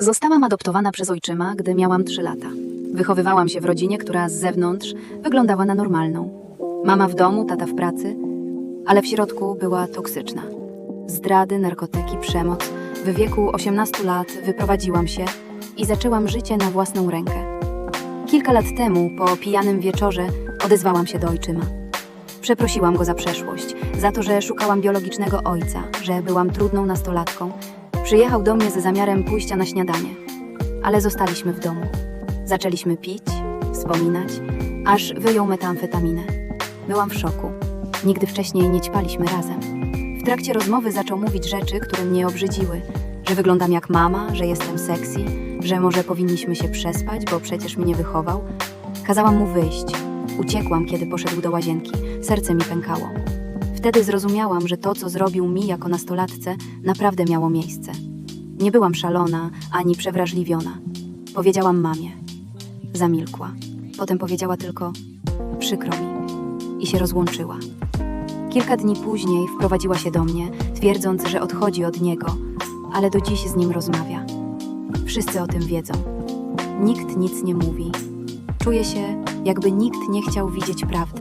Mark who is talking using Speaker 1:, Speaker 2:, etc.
Speaker 1: Zostałam adoptowana przez ojczyma, gdy miałam 3 lata. Wychowywałam się w rodzinie, która z zewnątrz wyglądała na normalną. Mama w domu, tata w pracy, ale w środku była toksyczna. Zdrady, narkotyki, przemoc. W wieku 18 lat wyprowadziłam się i zaczęłam życie na własną rękę. Kilka lat temu, po pijanym wieczorze, odezwałam się do ojczyma. Przeprosiłam go za przeszłość, za to, że szukałam biologicznego ojca, że byłam trudną nastolatką. Przyjechał do mnie ze zamiarem pójścia na śniadanie, ale zostaliśmy w domu. Zaczęliśmy pić, wspominać, aż wyjął metamfetaminę. Byłam w szoku. Nigdy wcześniej nie ćpaliśmy razem. W trakcie rozmowy zaczął mówić rzeczy, które mnie obrzydziły, że wyglądam jak mama, że jestem sexy, że może powinniśmy się przespać, bo przecież mnie wychował. Kazałam mu wyjść. Uciekłam, kiedy poszedł do łazienki. Serce mi pękało. Wtedy zrozumiałam, że to, co zrobił mi jako nastolatce, naprawdę miało miejsce. Nie byłam szalona ani przewrażliwiona. Powiedziałam mamie. Zamilkła. Potem powiedziała tylko: Przykro mi. I się rozłączyła. Kilka dni później wprowadziła się do mnie, twierdząc, że odchodzi od niego, ale do dziś z nim rozmawia. Wszyscy o tym wiedzą. Nikt nic nie mówi. Czuję się, jakby nikt nie chciał widzieć prawdy.